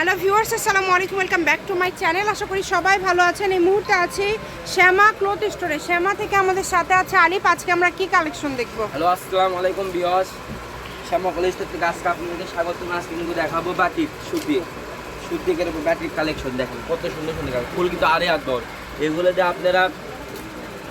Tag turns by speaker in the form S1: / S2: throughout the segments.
S1: Hello viewers, আসসালামু আলাইকুম, welcome back to my channel. আশা করি সবাই ভালো আছেন। এই মুহূর্তে আছি শ্যামা ক্লথ স্টোরে। শ্যামা থেকে আমাদের সাথে আছে আলিপ আজকে আমরা কি কালেকশন দেখব?
S2: হ্যালো, আসসালামু আলাইকুম বিয়স শ্যামা কলেজ থেকে আজকে আপনাদের স্বাগত আজকে কিন্তু দেখাবো বাটিক সুতি সুতিকের উপর ব্যাটিক কালেকশন। দেখেন কত সুন্দর সুন্দর কালেকশন। ফুল কিন্তু আরে আদর এগুলো দিয়ে আপনারা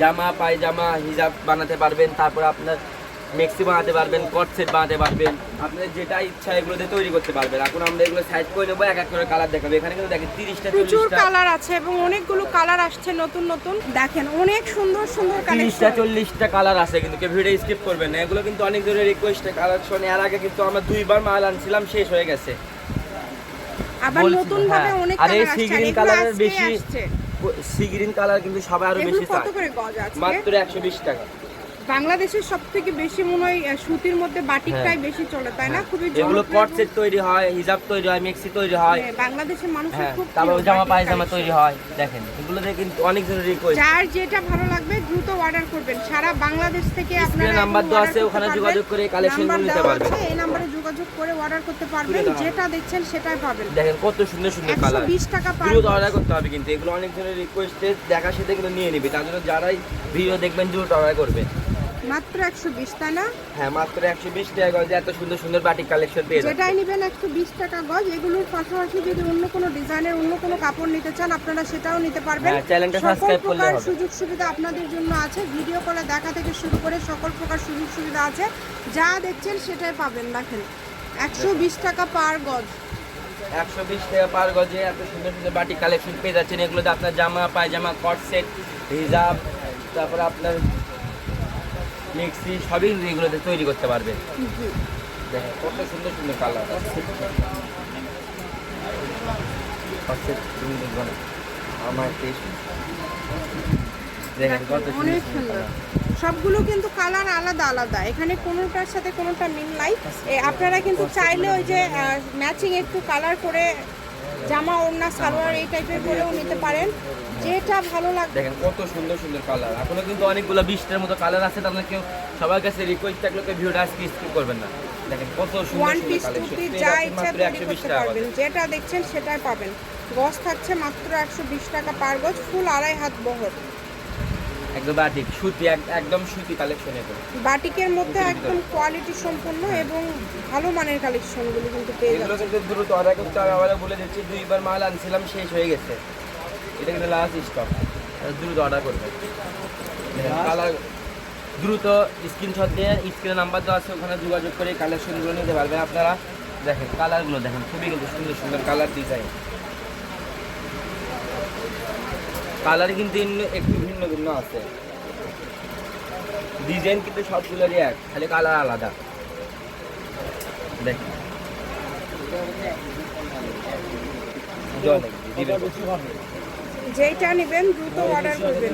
S2: জামা, পায়জামা, হিজাব বানাতে পারবেন, তারপর আপনার মেক্সি বানাতে পারবেন কট সেট বানাতে পারবেন। আপনার যেটা ইচ্ছা এগুলো দিয়ে তৈরি করতে পারবেন। এখন আমরা এগুলো সাইজ করে নেব এক এক করে কালার দেখাবো। এখানে কিন্তু দেখেন তিরিশটা
S1: প্রচুর কালার আছে এবং অনেকগুলো কালার আসছে নতুন নতুন। দেখেন অনেক সুন্দর সুন্দর
S2: তিরিশটা চল্লিশটা কালার আছে কিন্তু কেউ ভিডিও স্কিপ করবেন না। এগুলো কিন্তু অনেক ধরনের রিকোয়েস্টে কালেকশন এর আগে কিন্তু আমরা দুইবার মাল আনছিলাম শেষ হয়ে গেছে।
S1: আবার নতুন ভাবে
S2: হ্যাঁ।
S1: অনেক কালার আসছে আর
S2: কালারের বেশি সি গ্রিন কালার কিন্তু সবাই
S1: আরও
S2: বেশি চায়। মাত্র একশো বিশ টাকা।
S1: বাংলাদেশের সব থেকে বেশি মনে হয় সুতির মধ্যে বাটিকটাই বেশি চলে তাই না? খুবই
S2: হ্যাঁ। এগুলো
S1: জনপ্রিয়
S2: কট সেট তৈরি হয় হিজাব তৈরি হয় মেক্সি তৈরি হয়।
S1: হ্যাঁ, বাংলাদেশের মানুষের
S2: হ্যাঁ
S1: খুব
S2: তারপর জামা পায়জামা তৈরি হয় দেখেন। এগুলো দিয়ে কিন্তু অনেক ধরনের রিকোয়েস্ট
S1: যার যেটা ভালো লাগবে দ্রুত অর্ডার করবেন। সারা বাংলাদেশ থেকে আপনারা
S2: নাম্বার দেওয়া আছে, ওখানে যোগাযোগ করে গুলো নিতে পারবেন।
S1: এই নম্বরে যোগাযোগ করে অর্ডার করতে পারবেন। যেটা দেখছেন সেটাই পাবেন।
S2: দেখেন কত সুন্দর সুন্দর কালার
S1: বিশ টাকা পার
S2: দ্রুত অর্ডার করতে হবে কিন্তু। এগুলো অনেক ধরনের রিকোয়েস্টে দেখা সাথে এগুলো নিয়ে নিবে। তার জন্য যারাই ভিডিও দেখবেন দ্রুত অর্ডার করবেন
S1: মাত্র একশো বিশ তাই না?
S2: হ্যাঁ মাত্র একশো বিশ টাকা গজে এত সুন্দর সুন্দর বাটিক কালেকশন পেয়ে যাবেন
S1: যেটাই নেবেন একশো বিশ টাকা গজ এগুলোর পাশাপাশি যদি অন্য কোনো ডিজাইনের অন্য কোনো কাপড় নিতে চান আপনারা সেটাও নিতে পারবেন।
S2: হ্যাঁ, চ্যানেলটা subscribe করলে হবে।
S1: সুযোগ সুবিধা আপনাদের জন্য আছে। ভিডিও কলে দেখা থেকে শুরু করে সকল প্রকার সুযোগ সুবিধা আছে। যা দেখছেন সেটাই পাবেন দেখেন। একশো বিশ টাকা পার গজ।
S2: একশো বিশ টাকা পার গজে এত সুন্দর সুন্দর বাটিক কালেকশন পেয়ে যাচ্ছেন। এগুলোতে আপনার জামা পায়জামা কট সেট হিজাব তারপরে আপনার মিক্সি সবই এগুলোতে তৈরি করতে পারবে।
S1: জি
S2: দেখেন কত সুন্দর সুন্দর কালার। আমার টেস্ট দেখেন কত
S1: অনেক
S2: সুন্দর
S1: সবগুলো কিন্তু কালার আলাদা আলাদা। এখানে কোনোটার সাথে কোনোটা মিল নাই। আপনারা কিন্তু চাইলে ওই যে ম্যাচিং একটু কালার করে জামা ওড়না সালোয়ার এই টাইপের পরেও নিতে পারেন। যেটা ভালো লাগবে।
S2: দেখেন কত সুন্দর সুন্দর কালার এখনও কিন্তু অনেকগুলো বিশটার মতো কালার আছে তাহলে কেউ সবার কাছে রিকোয়েস্ট থাকলে কেউ ভিডিওটা আজকে স্কিপ করবেন না। দেখেন কত সুন্দর
S1: ওয়ান
S2: সুন্দর
S1: পিস কুর্তি যা ইচ্ছা তৈরি করতে
S2: টাকা
S1: পারবেন। যেটা দেখছেন সেটাই পাবেন। গজ থাকছে মাত্র একশো বিশ টাকা পার গজ ফুল আড়াই হাত বহর।
S2: একদম বাটিক সুতি এক- একদম সুতি কালেকশন এগুলো
S1: বাটিকের মধ্যে একদম কোয়ালিটি সম্পন্ন এবং ভালো মানের কালেকশনগুলো কিন্তু পেয়ে
S2: এগুলো কিন্তু দ্রুত অর্ডার করতে হবে। বলে দিচ্ছি দুইবার মাল আনছিলাম শেষ হয়ে গেছে। এটা কিন্তু লাস্ট স্টক দ্রুত অর্ডার করবেন কালার দ্রুত স্ক্রিনশট দিয়ে স্ক্রিনে নাম্বার দেওয়া আছে ওখানে যোগাযোগ করে কালেকশনগুলো নিতে পারবেন। আপনারা দেখেন কালারগুলো দেখেন। খুবই কিন্তু সুন্দর সুন্দর কালার ডিজাইন কালার কিন্তু একটু ভিন্ন ভিন্ন আছে। ডিজাইন কিন্তু সবগুলোরই এক খালি কালার আলাদা। দেখেন জল
S1: যেটা নেবেন দ্রুত অর্ডার করবেন।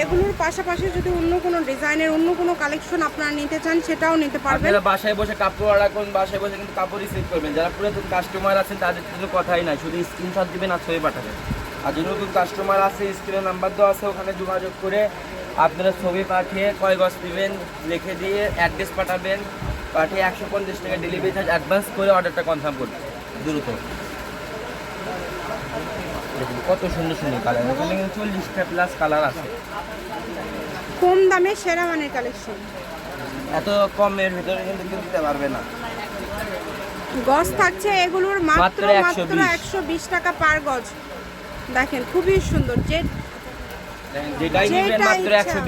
S1: এগুলোর পাশাপাশি যদি অন্য কোনো ডিজাইনের অন্য কোনো কালেকশন আপনারা নিতে চান সেটাও নিতে পারবেন।
S2: আপনারা বাসায় বসে কাপড় অর্ডার করুন বাসায় বসে কিন্তু কাপড় রিসিভ করবেন। যারা পুরাতন কাস্টমার আছেন তাদের জন্য কথাই নাই শুধু স্ক্রিনশট দিবেন আর ছবি পাঠাবেন। আর যদি নতুন কাস্টমার আছে স্ক্রিনে নাম্বার দেওয়া আছে ওখানে যোগাযোগ করে আপনারা ছবি পাঠিয়ে কয় গজ দিবেন লিখে দিয়ে অ্যাড্রেস পাঠাবেন। পাঠিয়ে একশো পঞ্চাশ টাকা ডেলিভারি চার্জ অ্যাডভান্স করে অর্ডারটা কনফার্ম করবেন দ্রুত। দেখুন কত সুন্দর সুন্দর কালার এখানে কিন্তু চল্লিশটা প্লাস কালার আছে।
S1: কম দামে সেরা মানের কালেকশন
S2: এত কমের ভিতরে কিন্তু কেউ দিতে পারবে না।
S1: গজ থাকছে এগুলোর মাত্র
S2: মাত্র
S1: মাত্র
S2: 120
S1: একশো বিশ টাকা পার গজ। দেখেন খুবই সুন্দর। যে
S2: যেটাই নেবেন মাত্র টাকা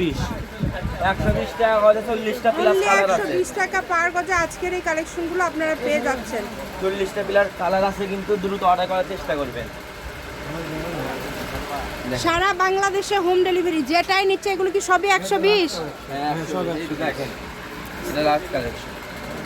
S2: প্লাস কালার আছে।
S1: টাকা পার গজে আজকের এই কালেকশনগুলো আপনারা পেয়ে যাচ্ছেন।
S2: চল্লিশটা প্লাস কালার আছে কিন্তু দ্রুত অর্ডার করার চেষ্টা করবেন।
S1: সারা বাংলাদেশে হোম ডেলিভারি যেটাই নিচ্ছে এগুলো কি সবই একশো বিশ?
S2: হ্যাঁ দেখেন এটা last collection